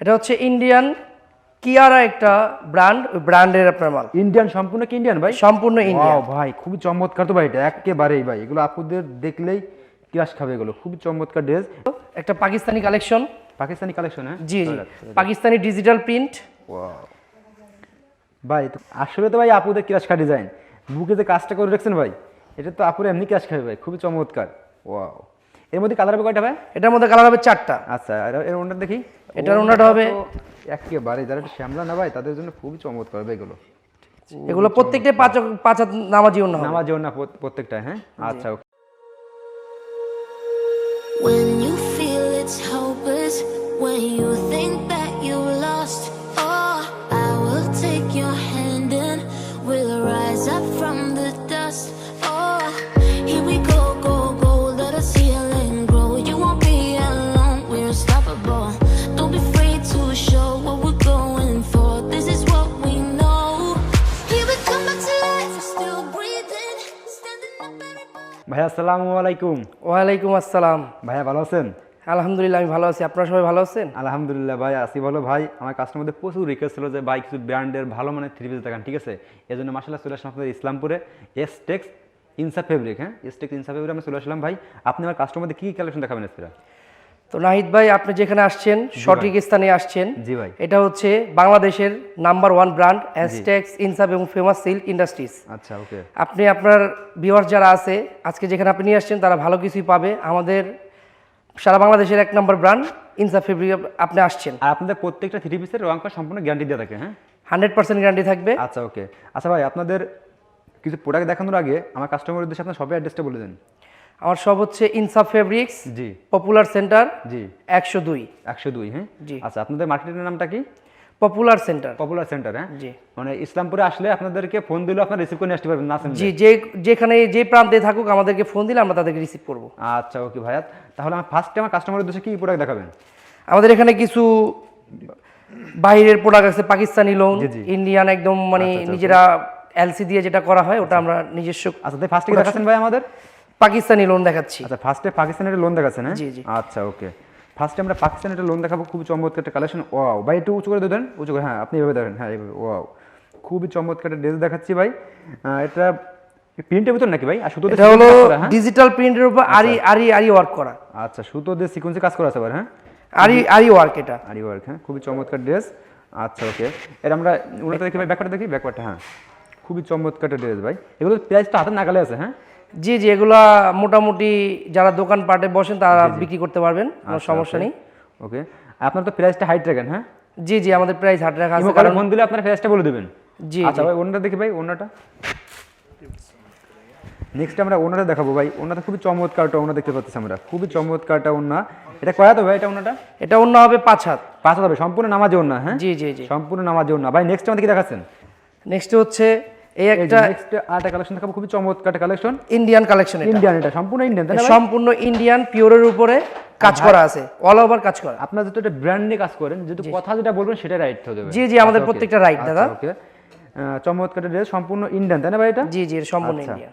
এটা হচ্ছে ইন্ডিয়ান কিয়ারা একটা ব্র্যান্ড ওই ব্র্যান্ডের আপনার মাল। ইন্ডিয়ান সম্পূর্ণ কি ইন্ডিয়ান ভাই? সম্পূর্ণ ইন্ডিয়ান ভাই খুবই চমৎকার তো ভাই এটা একেবারেই ভাই। এগুলো আপুদের দেখলেই ক্রাশ খাবে এগুলো খুবই চমৎকার ড্রেস একটা পাকিস্তানি কালেকশন পাকিস্তানি কালেকশন হ্যাঁ? জি জি। Pakistani digital print. ভাই তো আসলে তো ভাই আপুদের ক্রাশ খা ডিজাইন বুকে যে কাজটা করে রেখেছেন ভাই এটা তো আপুরে এমনি ক্রাশ খাবে ভাই খুবই চমৎকার। ওয়াও এর মধ্যে কালার হবে কয়টা ভাই? এটার মধ্যে কালার হবে চারটা। আচ্ছা আর এর ওনার দেখি। এটার ওনারটা হবে- একেবারে যারা একটু শ্যামলা না ভাই তাদের জন্য খুবই চমৎকার হবে এগুলো। এগুলো প্রত্যেকটা পাঁচ পাঁচ নামাজি হবে। নামাজ না প্রত্যেকটা হ্যাঁ? আচ্ছা ওকে। When you feel it's hopeless, when you think that you আসসালামু আলাইকুম। ওয়ালাইকুম আসসালাম। ভাইয়া ভালো আছেন? আলহামদুলিল্লাহ আমি ভালো আছি। আপনারা সবাই ভালো আছেন? আলহামদুলিল্লাহ ভাই আসি ভালো ভাই। আমার কাস্টমারদের প্রচুর রিকোয়েস্ট ছিল যে ভাই কিছু ব্র্যান্ডের ভালো মানে থ্রি পিস দেখান। ঠিক আছে? এই জন্য মাসাল্লাহ চলে আসলাম আপনাদের ইসলামপুরে। এস টেক্স ইনসা ফেব্রিক হ্যাঁ? এস টেক্স ইনসা ফেব্রিক আমি চলে আসলাম ভাই। আপনি আমার কাস্টমারদের কী কী কালেকশন দেখাবেন এসরা তো নাহিদ ভাই আপনি যেখানে আসছেন সঠিক স্থানে আসছেন। জি ভাই। এটা হচ্ছে বাংলাদেশের নাম্বার ওয়ান ব্র্যান্ড অ্যাস্টেক্স ইনসাব এবং ফেমাস সিল্ক ইন্ডাস্ট্রিজ আচ্ছা ওকে। আপনি আপনার ভিউয়ার যারা আছে আজকে যেখানে আপনি নিয়ে আসছেন তারা ভালো কিছুই পাবে। আমাদের সারা বাংলাদেশের এক নম্বর ব্র্যান্ড ইনসাব ফেব্রিক আপনি আসছেন। আর আপনাদের প্রত্যেকটা থ্রি পিসের রং করা সম্পূর্ণ গ্যারান্টি দেওয়া থাকে হ্যাঁ? হান্ড্রেড পার্সেন্ট গ্যারান্টি থাকবে। আচ্ছা ওকে। আচ্ছা ভাই আপনাদের কিছু প্রোডাক্ট দেখানোর আগে আমার কাস্টমারের উদ্দেশ্যে আপনার সবাই অ্যাড্রেসটা বলে দেন। আমার সব হচ্ছে ইনসাব ফেব্রিক্স জি। পপুলার সেন্টার জি। একশো দুই। একশো দুই হ্যাঁ? জি। আচ্ছা আপনাদের মার্কেটের নামটা কি? পপুলার সেন্টার পপুলার সেন্টার হ্যাঁ? জি। মানে ইসলামপুরে আসলে আপনাদেরকে ফোন দিলে আপনার রিসিভ করে নিয়ে আসতে পারবেন না জি যে যেখানে যে প্রান্তে থাকুক আমাদেরকে ফোন দিলে আমরা তাদেরকে রিসিভ করব। আচ্ছা ওকে ভাইয়া। তাহলে আমার ফার্স্টে আমার কাস্টমারের উদ্দেশ্যে কি প্রোডাক্ট দেখাবেন? আমাদের এখানে কিছু বাইরের প্রোডাক্ট আছে পাকিস্তানি লোন। ইন্ডিয়ান একদম মানে নিজেরা এলসি দিয়ে যেটা করা হয় ওটা আমরা নিজস্ব আচ্ছা ফার্স্টে কি দেখাচ্ছেন ভাই আমাদের? পাকিস্তানি লোন দেখাচ্ছি। আচ্ছা ফার্স্টে পাকিস্তানের লোন দেখাচ্ছেন হ্যাঁ? জি, জি। আচ্ছা ওকে ফার্স্টে আমরা পাকিস্তানের লোন দেখাবো খুব চমৎকার একটা কালেকশন ওয়াও ভাই একটু উঁচু করে দেবেন উঁচু করে হ্যাঁ আপনি এভাবে দেখেন হ্যাঁ এইভাবে ওয়াও খুবই চমৎকার একটা ড্রেস দেখাচ্ছি ভাই। এটা প্রিন্টের ভিতর নাকি ভাই? আর সুতো এটা হলো হ্যাঁ? ডিজিটাল প্রিন্টের উপর আরি আরি আরি ওয়ার্ক করা। আচ্ছা সুতো দিয়ে সিকোয়েন্সে কাজ করা আছে আবার হ্যাঁ? আরি আরি ওয়ার্ক এটা। আরি ওয়ার্ক হ্যাঁ খুবই চমৎকার ড্রেস আচ্ছা ওকে এর আমরা ওনাটা দেখি ভাই ব্যাকপারটা দেখি ব্যাকপারটা হ্যাঁ। খুবই চমৎকার একটা ড্রেস ভাই। এগুলো প্রাইসটা হাতে নাগালে আছে হ্যাঁ? জি জি এগুলা মোটামুটি যারা দোকান পাটে বসেন তারা বিক্রি করতে পারবেন কোনো আচ্ছা, সমস্যা নেই। ওকে। আপনার তো প্রাইসটা হাইট রাখেন হ্যাঁ? জি জি আমাদের প্রাইস হাট রাখা আছে কারণ ফোন দিলে আপনার প্রাইসটা বলে দেবেন। জি আচ্ছা ভাই ওনাটা দেখি ভাই ওনাটা। নেক্সট আমরা ওনাটা দেখাবো ভাই। ওনাটা খুবই চমৎকারটা ওনা দেখতে পাচ্ছি আমরা। খুবই চমৎকারটা ওনা। এটা কয়া তো ভাই এটা ওনাটা? এটা অন্য হবে পাঁচ হাত। পাঁচ হাত হবে সম্পূর্ণ নামাজে ওনা হ্যাঁ? জি জি জি। সম্পূর্ণ নামাজে ওনা। ভাই নেক্সট আমাদের কি দেখাচ্ছেন? নেক্সট হচ্ছে এই একটা কালেকশন দেখাবো খুবই চমৎকার কালেকশন ইন্ডিয়ান কালেকশন ইন্ডিয়ান এটা সম্পূর্ণ ইন্ডিয়ান? সম্পূর্ণ ইন্ডিয়ান পিওরের উপরে কাজ করা আছে অল ওভার কাজ করা। আপনার এটা ব্র্যান্ডে কাজ করেন কথা যেটা বলবেন সেটা রাইট জি, জি, আমাদের প্রত্যেকটা right, দাদা। ওকে চমৎকার ড্রেস সম্পূর্ণ ইন্ডিয়ান তাই না ভাই এটা? জি জি সম্পূর্ণ আচ্ছা। ইন্ডিয়ান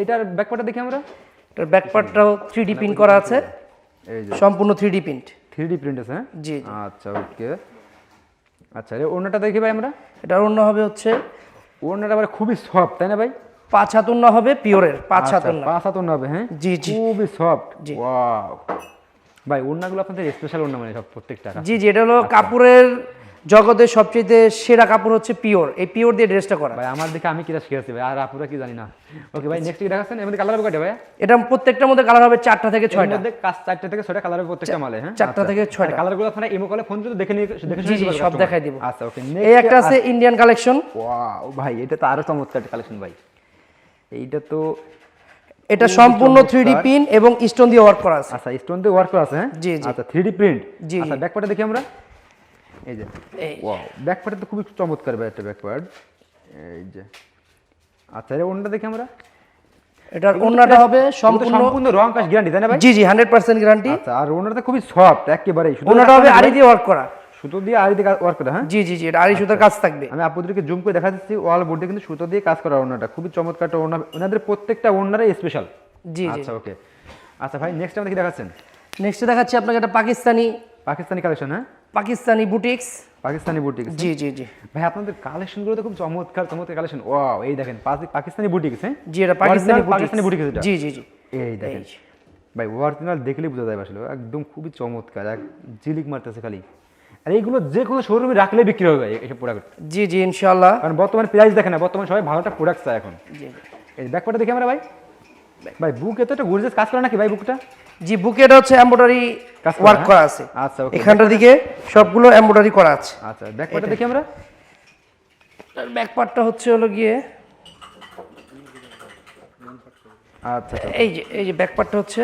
এটার ব্যাকপার্টটা দেখি আমরা। এটার ব্যাকপার্টটাও থ্রি ডি প্রিন্ট করা আছে। এই যে সম্পূর্ণ three D print three D print আছে হ্যাঁ? জি আচ্ছা ওকে আচ্ছা রে ওড়নাটা দেখি ভাই আমরা। এটার অন্য হবে হচ্ছে ওড়নাটা আবার খুবই সফট তাই না ভাই? পাঁচ হাত অন্য হবে পিওরের পাঁচ হাত আচ্ছা, পাঁচ হাত হবে হ্যাঁ? জি, জি। খুবই সফট জি। ওয়াও ভাই ওড়নাগুলো আপনাদের স্পেশাল ওড়না মানে সব প্রত্যেকটা। জি জি এটা হলো কাপড়ের জগতের সবচেয়ে সেরা কাপড় হচ্ছে পিওর। এই পিওর দিয়ে ড্রেসটা করা। ভাই আমার দিকে আমি কিরা শিখেছি ভাই? আর আপুরা কি জানি না। ওকে ভাই নেক্সট কি দেখাচ্ছেন মধ্যে কালার হবে কয়টা ভাই? এটা প্রত্যেকটার মধ্যে কালার হবে চারটা থেকে এর ছয়টা। মধ্যে কাজ চারটে থেকে ছয়টা কালার হবে প্রত্যেকটা মালে হ্যাঁ? চারটা থেকে ছয়টা। কালারগুলো আপনারা ইমো কলে ফোন যদি দেখে নিয়ে দেখে শুনে পারবেন সব দেখাই দিব। আচ্ছা ওকে এই একটা আছে ইন্ডিয়ান কালেকশন ওয়াও ভাই এটা তো আরও চমৎকার কালেকশন ভাই। এইটা তো এটা সম্পূর্ণ থ্রি ডি পিন এবং স্টোন দিয়ে ওয়ার্ক করা আছে। আচ্ছা স্টোন দিয়ে ওয়ার্ক করা আছে হ্যাঁ? জি, জি। আচ্ছা থ্রি ডি প্রিন্ট জি, আচ্ছা। ব্যাকপার্টে দেখি আমরা। এই যে। ওয়াও ব্যাকপার্টে তো খুবই চমৎকার একটা ব্যাকপার্ট এই যে। আচ্ছা এর অন্যটা দেখি আমরা। এটার অন্যটা হবে সম্পূর্ণ সম্পূর্ণ রং কাজ গ্যারান্টি তাই না ভাই? জি জি হান্ড্রেড পার্সেন্ট গ্যারান্টি আচ্ছা আর ওনাটা খুবই সফট একেবারেই। শুধু অন্যটা হবে আরি দিয়ে ওয়ার্ক করা। সুতো দিয়ে আড়ি দিয়ে ওয়ার্ক করা হ্যাঁ? জি জি জি এটা আরি সুতার কাজ থাকবে। আমি আপনাদেরকে জুম করে দেখা দিচ্ছি ওয়াল বোর্ডে কিন্তু সুতো দিয়ে কাজ করা ওনাটা খুবই চমৎকার ওনা ওনাদের প্রত্যেকটা ওনারাই স্পেশাল জি জি। আচ্ছা ওকে আচ্ছা ভাই নেক্সট আমাদের কি দেখাচ্ছেন? নেক্সট দেখাচ্ছি আপনাকে একটা পাকিস্তানি পাকিস্তানি কালেকশন হ্যাঁ? পাকিস্তানি বুটিক্স পাকিস্তানি বুটিক জি জি জি। ভাই আপনাদের কালেকশনগুলো তো খুব চমৎকার চমৎকার কালেকশন ওয়াও এই দেখেন পাকিস্তানি বুটিক হ্যাঁ? জি এটা পাকিস্তানি পাকিস্তানি বুটিক এটা? জি জি জি। এই দেখেন। ভাই অরিজিনাল দেখলেই বোঝা যায় আসলে। একদম খুবই চমৎকার এক জিলিক মারতেছে খালি। আর এইগুলো যে কোনো শোরুমে রাখলে বিক্রি হবে ভাই এইসব প্রোডাক্ট জি জি ইনশাআল্লাহ। কারণ বর্তমানে প্রাইস দেখে না বর্তমানে সবাই ভালোটা প্রোডাক্ট চায় এখন। জি এই ব্যাকপাটা দেখি আমরা ভাই। ভাই বুকে তো একটা গর্জিয়াস কাজ করে নাকি ভাই বুকটা? জি বুকে এটা হচ্ছে এমব্রয়ডারি ওয়ার্ক? করা আছে। আচ্ছা, এখানটার দিকে সবগুলো এমব্রয়ডারি করা আছে। আচ্ছা ব্যাকপাটা দেখি আমরা। ব্যাক পার্টটা হচ্ছে হলো গিয়ে আচ্ছা আচ্ছা। এই যে এই যে ব্যাক পার্টটা হচ্ছে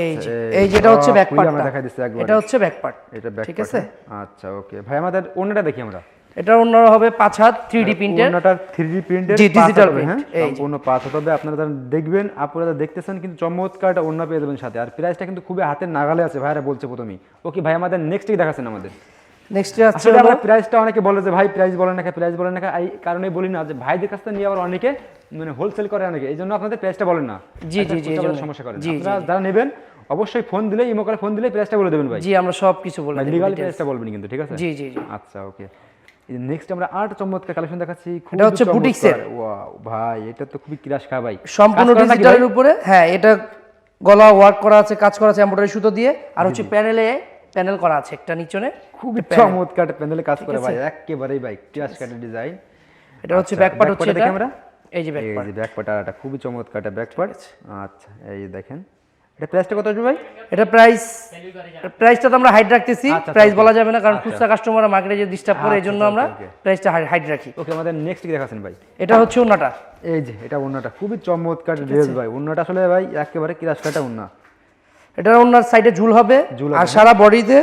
এই আচ্ছা, যে এই যেটা হচ্ছে ব্যাক খুলে আমরা দেখাই একবার এটা হচ্ছে ব্যাক পার্ট এটা ব্যাক ঠিক আছে? আচ্ছা ওকে ভাই আমাদের অন্যটা দেখি আমরা। এটা অন্য হবে পাঁচ হাত থ্রি ডি প্রিন্টের থ্রি প্রিন্টের জি, digital print, হ্যাঁ? সম্পূর্ণ পাঁচ হতে হবে। আপনারা যারা দেখবেন আপনারা দেখতেছেন কিন্তু অন্য পেয়ে যাবেন সাথে। আর প্রাইসটা কিন্তু খুবই হাতের নাগালে আছে ভাইরা বলছে প্রথমেই। ওকে ভাই আমাদের নেক্সট কি দেখাচ্ছেন আমাদের? নেক্সট আছে আমরা প্রাইসটা অনেকে বলে যে ভাই প্রাইস বলেন না প্রাইস বলেন না এই কারণে বলি না যে ভাইদের কাছ থেকে নিয়ে আবার অনেকে মানে হোলসেল করে অনেকে। এই জন্য আপনাদের প্রাইসটা বলেন না। জি, জি, জি, এই খুচরা জন্য। সমস্যা করেন আপনারা যারা নেবেন অবশ্যই ফোন দিলে ইমো করে ফোন দিলে প্রাইসটা বলে দেবেন ভাই। জি আমরা সব কিছু লিগাল। প্রাইসটা বলবেন কিন্তু ঠিক আছে? জি জি জি। আচ্ছা ওকে নেক্সট আমরা আট চমৎকার কালেকশন দেখাচ্ছি। এটা হচ্ছে। বুটিক্সের। ওয়াও ভাই এটা তো খুবই কিরাস খা ভাই। সম্পূর্ণ ডিজিটালের উপরে। হ্যাঁ এটা গলা ওয়ার্ক করা আছে কাজ করা আছে এমব্রয়ডারি সুতো দিয়ে। আর হচ্ছে প্যানেলে প্যানেল করা আছে একটা নিচনে। খুবই চমৎকার প্যানেলে কাজ করে ভাই একেবারেই ভাই কিরাস কাটের ডিজাইন এটা হচ্ছে ব্যাক পার্ট হচ্ছে এটা। আমরা। এই যে ব্যাক এই যে ব্যাক পার্ট আর এটা খুবই চমৎকার এটা ব্যাক পার্ট আচ্ছা এই দেখেন। এটা প্রাইসটা কত আসবে ভাই? এটা প্রাইস প্রাইসটা তো আমরা হাইড রাখতেছি। আচ্ছা, প্রাইস বলা যাবে না কারণ খুচরা কাস্টমাররা মার্কেটে যে ডিস্টার্ব করে এই জন্য আচ্ছা, আমরা. প্রাইসটা হাইড রাখি। ওকে আমাদের নেক্সট কি দেখাচ্ছেন ভাই? এটা হচ্ছে ওনাটা এই যে এটা অন্যটা খুবই চমৎকার ড্রেস ভাই। অন্যটা আসলে ভাই একেবারে কিরাস কাটা অন্য এটা ওনার সাইডে ঝুল হবে ঝুল আর সারা বডিতে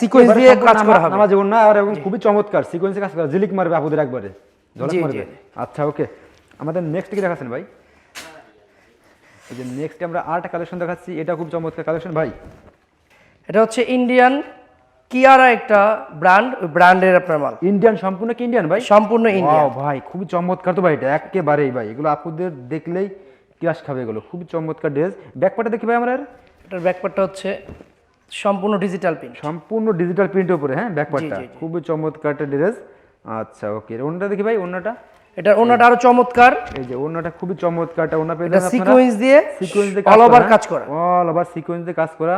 সিকোয়েন্স দিয়ে কাজ করা হবে। নামাজে অন্য আর এবং খুবই চমৎকার সিকোয়েন্সে কাজ করা। জিলিক মারবে আপুদের একবারে। ঝলক। মারবে। আচ্ছা ওকে আমাদের নেক্সট কি দেখাচ্ছেন ভাই? এই যে নেক্সট আমরা আর্ট কালেকশন দেখাচ্ছি এটা খুব চমৎকার কালেকশন ভাই। এটা হচ্ছে ইন্ডিয়ান কিয়ারা একটা ব্র্যান্ড ওই ব্র্যান্ডের আপনার মাল। ইন্ডিয়ান সম্পূর্ণ কি ইন্ডিয়ান ভাই? সম্পূর্ণ ইন্ডিয়ান ভাই খুবই চমৎকার তো ভাই এটা একেবারেই ভাই এগুলো আপুদের দেখলেই কিরাস খাবে এগুলো খুব চমৎকার ড্রেস ব্যাকপাটা দেখি ভাই আমরা? এটার ব্যাকপার্টটা হচ্ছে সম্পূর্ণ ডিজিটাল প্রিন্ট সম্পূর্ণ ডিজিটাল প্রিন্টের উপরে হ্যাঁ ব্যাকপার্টটা। খুবই চমৎকার একটা ড্রেস আচ্ছা ওকে অন্যটা দেখি ভাই অন্যটা এটার ওনাটা আরও চমৎকার। এই যে অন্যটা খুবই চমৎকারটা অন্য পেয়ে এটা সিকোয়েন্স দিয়ে সিকোয়েন্স দিয়ে অল ওভার কাজ করা। অল ওভার সিকোয়েন্স দিয়ে কাজ করা।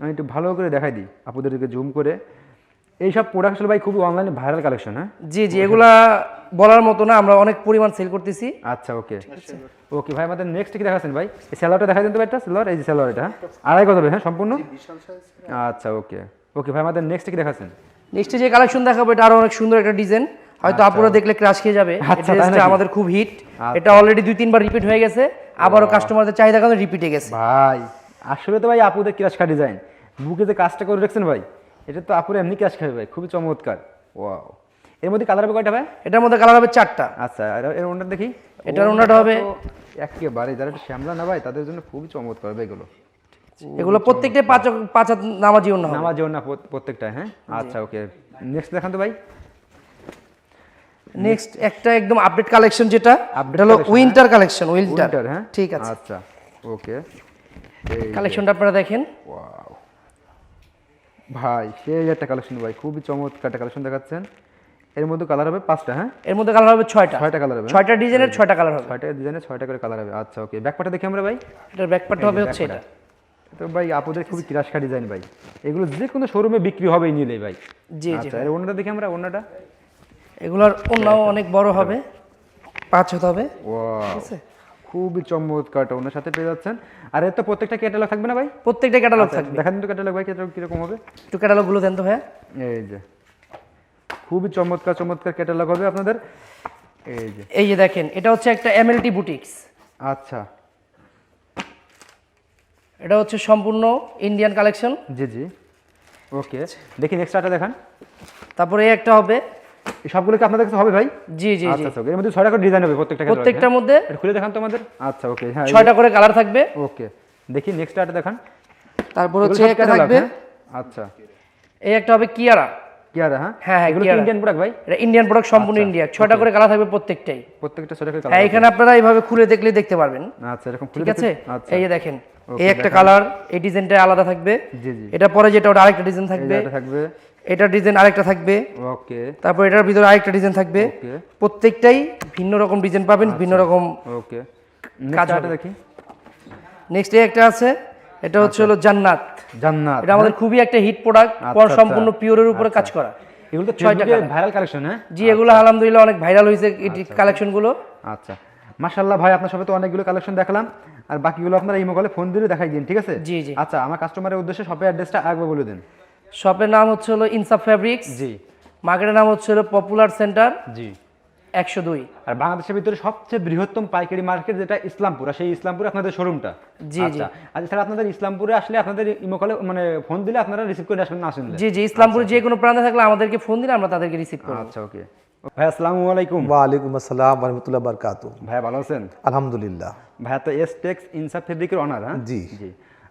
আমি একটু ভালো করে দেখাই দিই আপুদেরকে জুম করে। এইসব প্রোডাক্ট আসলে ভাই খুবই অনলাইনে ভাইরাল কালেকশন হ্যাঁ? জি জি এগুলা বলার মতো না আমরা অনেক পরিমাণ সেল করতেছি। আচ্ছা ওকে ওকে ভাই আমাদের নেক্সট কি দেখাচ্ছেন ভাই? এই স্যালোয়ারটা দেখা দিন তো ভাই একটা স্যালোয়ার এই যে স্যালোয়ার এটা হ্যাঁ? আড়াই কত হবে হ্যাঁ সম্পূর্ণ? আচ্ছা ওকে ওকে ভাই আমাদের নেক্সট কি দেখাচ্ছেন? নেক্সট যে কালেকশন দেখাবো এটা আরও অনেক সুন্দর একটা ডিজাইন হয়তো আপনারা দেখলে ক্রাশ খেয়ে যাবে। এই আচ্ছা, ড্রেসটা আমাদের খুব হিট আচ্ছা। এটা অলরেডি দুই তিনবার রিপিট হয়ে গেছে। আবারও কাস্টমারদের চাহিদা কারণে রিপিটে গেছে। ভাই আসলে তো ভাই আপুদের কিরাস খা ডিজাইন বুকে যে কাজটা করে রাখছেন ভাই এটা তো আপুরে এমনি কিরাস খাবে ভাই খুবই চমৎকার। ওয়াও এর মধ্যে কালার হবে কয়টা ভাই? এটার মধ্যে কালার হবে চারটা। আচ্ছা এর ওনার দেখি। এটার ওড়নাটা হবে- একেবারে যারা একটু শ্যামলা না ভাই তাদের জন্য খুবই চমৎকার হবে এগুলো। এগুলো প্রত্যেকটাই পাঁচ পাঁচ নামাজি হবে। নামাজ না প্রত্যেকটা হ্যাঁ? আচ্ছা ওকে নেক্সট দেখান তো ভাই। নেক্সট একটা একদম আপডেট কালেকশন যেটা এটা হলো উইন্টার কালেকশন উইন্টার হ্যাঁ? ঠিক আছে। আচ্ছা ওকে। কালেকশনটা আপনারা দেখেন। ওয়াও ভাই সেই একটা কালেকশন ভাই খুবই চমৎকার একটা কালেকশন দেখাচ্ছেন। এর মধ্যে কালার হবে পাঁচটা হ্যাঁ? এর মধ্যে কালার হবে ছয়টা। ছয়টা কালার হবে। ছয়টা ডিজাইনের ছয়টা কালার হবে। ছয়টা ডিজাইনের ছয়টা করে কালার হবে। আচ্ছা ওকে। ব্যাকপাটা দেখি আমরা ভাই। এটার ব্যাকপার্ট হবে হচ্ছে এটা। তো ভাই আপুদের খুবই কিরাসকা ডিজাইন ভাই। এগুলো যে কোনো শোরুমে বিক্রি হবেই নিলে ভাই। জি জি আচ্ছা এর অন্যটা দেখি আমরা অন্যটা এগুলোর অন্যও অনেক বড় হবে পাঁচ হাত হবে। আছে? খুবই চমৎকারটা ওনার সাথে পেয়ে যাচ্ছেন। আর এর তো প্রত্যেকটা ক্যাটালগ থাকবে না ভাই? প্রত্যেকটা ক্যাটালগ থাকবে। দেখেন তো ক্যাটালগ ভাই ক্যাটালগ কীরকম হবে? একটু ক্যাটালগগুলো দেন তো ভাইয়া। এই যে খুবই চমৎকার চমৎকার ক্যাটালগ হবে আপনাদের। এই যে। এই যে দেখেন এটা হচ্ছে একটা এমএলটি বুটিক্স আচ্ছা। এটা হচ্ছে সম্পূর্ণ ইন্ডিয়ান কালেকশন জি জি। ওকে দেখি নেক্সট আটা দেখান। তারপরে এই একটা হবে এই সবগুলো কি আপনাদের কাছে হবে ভাই? জি জি আচ্ছা আচ্ছা, okay। এর মধ্যে ছয়টা করে ডিজাইন হবে প্রত্যেকটা প্রত্যেকটার হ্যাঁ? মধ্যে? খুলে দেখান তো আমাদের আচ্ছা ওকে হ্যাঁ ছয়টা করে কালার থাকবে। ওকে দেখি নেক্সট আটা দেখান। তারপর হচ্ছে একটা থাকবে হ্যাঁ? আচ্ছা। এই একটা হবে কিয়ারা। কি আর হ্যাঁ? হ্যাঁ, হ্যাঁ, এগুলো। ইন্ডিয়ান প্রোডাক্ট ভাই? এটা ইন্ডিয়ান প্রোডাক্ট সম্পূর্ণ আচ্ছা, ইন্ডিয়া ছয়টা করে কালার থাকবে প্রত্যেকটাই। প্রত্যেকটা ছয়টা করে হ্যাঁ কালার এখানে আপনারা এইভাবে খুলে দেখলে দেখতে পারবেন। আচ্ছা এরকম খুলে ঠিক আছে? আচ্ছা। এই যে দেখেন। এই একটা কালার এই ডিজাইনটা আলাদা থাকবে। জি জি। এটা পরে যেটা ওটা আরেকটা ডিজাইন থাকবে। এটা থাকবে। এটা ডিজাইন আরেকটা থাকবে। ওকে। তারপর এটার ভিতরে আরেকটা ডিজাইন থাকবে। ওকে। প্রত্যেকটাই ভিন্ন রকম ডিজাইন পাবেন ভিন্ন রকম ওকে। কাজ কাজটা দেখি। নেক্সট এই একটা আছে এটা হচ্ছে হলো জান্নাত। জান্নাত এটা আমাদের খুবই একটা হিট প্রোডাক্ট আচ্ছা, আচ্ছা। সম্পূর্ণ পিওরের উপরে কাজ করা। এগুলো তো ছয়টা ভাইরাল কালেকশন হ্যাঁ? জি এগুলো আলহামদুলিল্লাহ অনেক ভাইরাল হয়েছে এই কালেকশনগুলো। আচ্ছা। মাশাল্লাহ ভাই আপনার সবাই তো অনেকগুলো কালেকশন দেখালাম। আর বাকিগুলো আপনারা এই মোবাইলে ফোন দিলে দেখাই দিন ঠিক আছে? জি, জি। আচ্ছা আমার কাস্টমারের উদ্দেশ্যে শপের অ্যাড্রেসটা একবার বলে দিন। শপের নাম হচ্ছে হলো ইনসাফ ফ্যাব্রিক্স জি। মার্কেটের নাম হচ্ছে হলো পপুলার সেন্টার জি। একশো দুই। আর বাংলাদেশের ভিতরে সবচেয়ে বৃহত্তম পাইকারি মার্কেট যেটা ইসলামপুর আর সেই ইসলামপুরে আপনাদের শোরুমটা জি, আচ্ছা। আর এছাড়া আপনাদের ইসলামপুরে আসলে আপনাদের ইমোকলে মানে ফোন দিলে আপনারা রিসিভ করে আসবেন না আসেন জি জি ইসলামপুরে যে কোনো প্রান্তে থাকলে আমাদেরকে ফোন দিলে আমরা তাদেরকে রিসিভ করব। আচ্ছা ওকে ভাই আসসালামু আলাইকুম। ওয়ালাইকুম আসসালাম রহমতুল্লাহ বরকাত ভাইয়া ভালো আছেন? আলহামদুলিল্লাহ। ভাইয়া তো এস টেক্স ইনসাফ ফেব্রিকের অনার হ্যাঁ? জি। জি।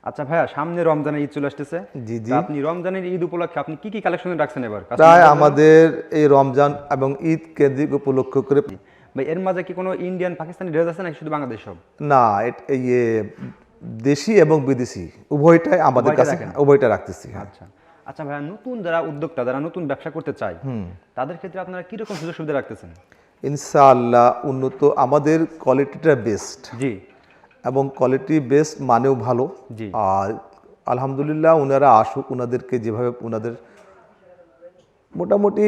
আচ্ছা ভাইয়া সামনে রমজানের ঈদ চলে আসতেছে। জি, জি। আপনি রমজানের ঈদ উপলক্ষে আপনি কি কি কালেকশন রাখছেন এবার? প্রায় আমাদের এই রমজান এবং ঈদ কেন্দ্রিক উপলক্ষ করে ভাই এর মাঝে কি কোনো ইন্ডিয়ান পাকিস্তানি ড্রেস আছে নাকি শুধু বাংলাদেশ সব? না ইয়ে দেশি এবং বিদেশি উভয়টাই আমাদের কাছে উভয়টা রাখতেছি হ্যাঁ। আচ্ছা। আচ্ছা ভাইয়া নতুন যারা উদ্যোক্তা যারা নতুন ব্যবসা করতে চায় তাদের ক্ষেত্রে আপনারা কীরকম সুযোগ সুবিধা রাখতেছেন? ইনশাআল্লাহ উন্নত আমাদের কোয়ালিটিটা বেস্ট জি। এবং কোয়ালিটি বেস্ট মানেও ভালো। আর আলহামদুলিল্লাহ ওনারা আসুক ওনাদেরকে যেভাবে ওনাদের মোটামুটি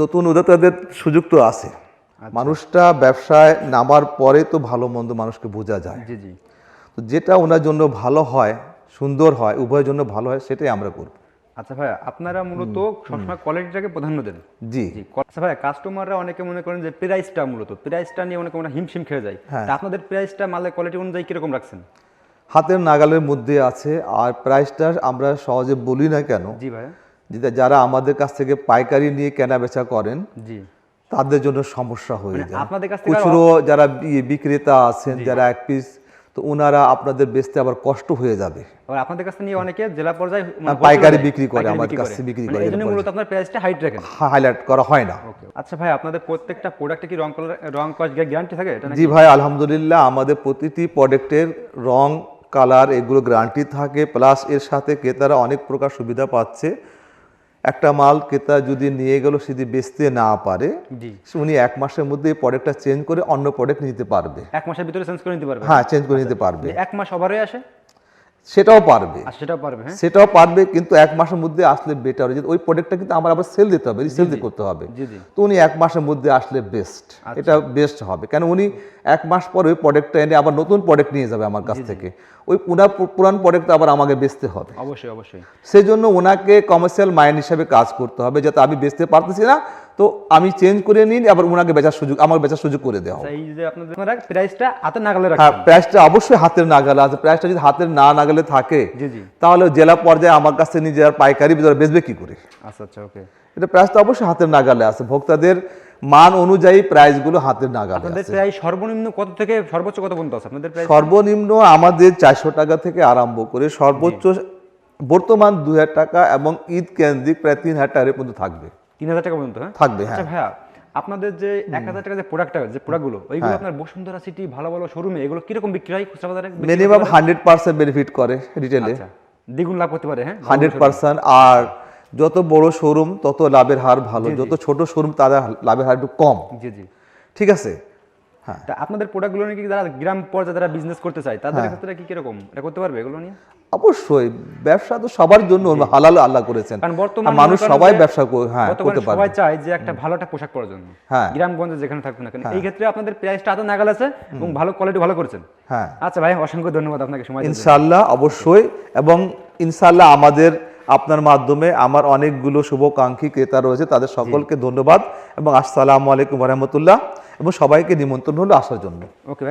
নতুন উদ্যোক্তাদের সুযোগ তো আছে। আচ্ছা। মানুষটা ব্যবসায় নামার পরে তো ভালো মন্দ মানুষকে বোঝা যায়। তো যেটা ওনার জন্য ভালো হয় সুন্দর হয় উভয়ের জন্য ভালো হয় সেটাই আমরা করব। আচ্ছা আপনারা মূলত সবসময় কোয়ালিটিটাকে প্রাধান্য দেন। জি। জি আচ্ছা ভাইয়া কাস্টমাররা অনেকে মনে করেন যে প্রাইসটা মূলত প্রাইসটা নিয়ে অনেকে মনে হিমশিম খেয়ে যায়। হ্যাঁ। তা আপনাদের প্রাইসটা মালের কোয়ালিটি অনুযায়ী কীরকম রাখছেন? হাতের নাগালের মধ্যে আছে আর প্রাইসটা আমরা সহজে বলি না কেন? জি যেটা যারা আমাদের কাছ থেকে পাইকারি নিয়ে কেনা বেচা করেন জি। তাদের জন্য সমস্যা হয়ে মানে যায়। আপনাদের কাছ থেকে খুচরো যারা বিক্রেতা আছেন যারা এক পিস তো ওনারা আপনাদের বেচতে আবার কষ্ট হয়ে যাবে। আপনাদের কাছে নিয়ে অনেকে জেলা পর্যায়ে মানে হ্যাঁ, পাইকারি বিক্রি করে, আমাদের কাছে বিক্রি মানে করে এই জন্য মূলত আপনার প্রাইসটা হাইট রাখেন। হাইলাইট করা হয় না। আচ্ছা ভাই আপনাদের প্রত্যেকটা প্রোডাক্টে কি রং কলার রং কস গ্যারান্টি থাকে? এটা জি ভাই আলহামদুলিল্লাহ আমাদের প্রতিটি প্রোডাক্টের রং কালার এগুলো গ্যারান্টি থাকে। প্লাস এর সাথে ক্রেতারা অনেক প্রকার সুবিধা পাচ্ছে। একটা মাল ক্রেতা যদি নিয়ে গেল যদি বেচতে না পারে উনি এক মাসের মধ্যে প্রোডাক্টটা চেঞ্জ করে অন্য প্রোডাক্ট নিতে পারবে। এক মাসের ভিতরে চেঞ্জ করে নিতে পারবে। হ্যাঁ চেঞ্জ করে নিতে পারবে। এক মাস ওভারে আসে? সেটাও পারবে। আর সেটাও পারবে হ্যাঁ। সেটাও পারবে কিন্তু এক মাসের মধ্যে আসলে বেটার যে ওই প্রোডাক্টটা কিন্তু আমার আবার সেল দিতে হবে রিসেল করতে হবে। তো উনি এক মাসের মধ্যে আসলে বেস্ট এটা বেস্ট হবে। কেন উনি এক মাস পর ওই প্রোডাক্টটা এনে আবার নতুন প্রোডাক্ট নিয়ে যাবে আমার কাছ থেকে। ওই পুরা পুরান প্রোডাক্টটা আবার আমাকে বেচতে হবে। অবশ্যই অবশ্যই। সেই জন্য ওনাকে কমার্শিয়াল মাইন্ড হিসাবে কাজ করতে হবে যাতে আমি বেচতে পারতেছি না তো আমি চেঞ্জ করে নিন আবার ওনাকে বেচার সুযোগ আমার বেচার সুযোগ করে দেওয়া এই যে আপনাদের আপনারা প্রাইসটা হাতে নাগালে হ্যাঁ প্রাইসটা অবশ্যই হাতের নাগালে আছে। প্রাইসটা যদি হাতের না নাগালে থাকে তাহলে জেলা পর্যায়ে আমার কাছে নিজে আর পাইকারি বাজারে বেচবে কি করে? আচ্ছা আচ্ছা ওকে এটা প্রাইসটা অবশ্যই হাতের নাগালে আছে। ভোক্তাদের মান অনুযায়ী প্রাইসগুলো হাতের নাগালে আপনাদের প্রায় সর্বনিম্ন কত থেকে সর্বোচ্চ কত পর্যন্ত আছে? আপনাদের প্রাইস সর্বনিম্ন আমাদের চারশো টাকা থেকে আরম্ভ করে সর্বোচ্চ বর্তমান দু হাজার টাকা এবং ঈদ কেন্দ্রিক প্রায় তিন হাজার টাকার পর্যন্ত থাকবে। তিন হাজার টাকা পর্যন্ত হ্যাঁ? থাকবে আচ্ছা হ্যাঁ ভাইয়া আপনাদের যে এক হাজার টাকা যে প্রোডাক্টটা যে প্রোডাক্টগুলো ওইগুলো আপনার বসুন্ধরা সিটি ভালো ভালো শোরুমে এগুলো কীরকম বিক্রি হয় খুচরা বাজারে মিনিমাম হান্ড্রেড পার্সেন্ট বেনিফিট করে রিটেলে আচ্ছা দ্বিগুণ লাভ করতে পারে হ্যাঁ? হান্ড্রেড পার্সেন্ট আর যত বড় শোরুম তত লাভের হার ভালো যত ছোট শোরুম তাদের লাভের হার একটু কম। জি জি। ঠিক আছে? হ্যাঁ। আপনাদের প্রোডাক্টগুলো নাকি যারা গ্রাম পর্যায়ে যারা বিজনেস করতে চায় তাদের ক্ষেত্রে কি কীরকম? এটা করতে পারবে এগুলো নিয়ে? অবশ্যই ব্যবসা তো সবার জন্য হালাল আল্লাহ করেছেন। কারণ বর্তমানে মানুষ সবাই ব্যবসা হ্যাঁ করতে পারবে। সবাই চায় যে একটা ভালো একটা পোশাক পরার জন্য। হ্যাঁ। গ্রামগঞ্জে যেখানে থাকুক না কেন এই ক্ষেত্রে আপনাদের প্রাইসটা হাতে নাগাল আছে এবং ভালো কোয়ালিটি ভালো করেছেন। হ্যাঁ। আচ্ছা ভাই অসংখ্য ধন্যবাদ আপনাকে সময়। ইনশাল্লাহ অবশ্যই এবং ইনশাল্লাহ আমাদের আপনার মাধ্যমে আমার অনেকগুলো শুভকাঙ্ক্ষী ক্রেতা রয়েছে তাদের সকলকে ধন্যবাদ এবং আসসালামু আলাইকুম রহমতুল্লাহ এবং সবাইকে নিমন্ত্রণ হলো আসার জন্য। ওকে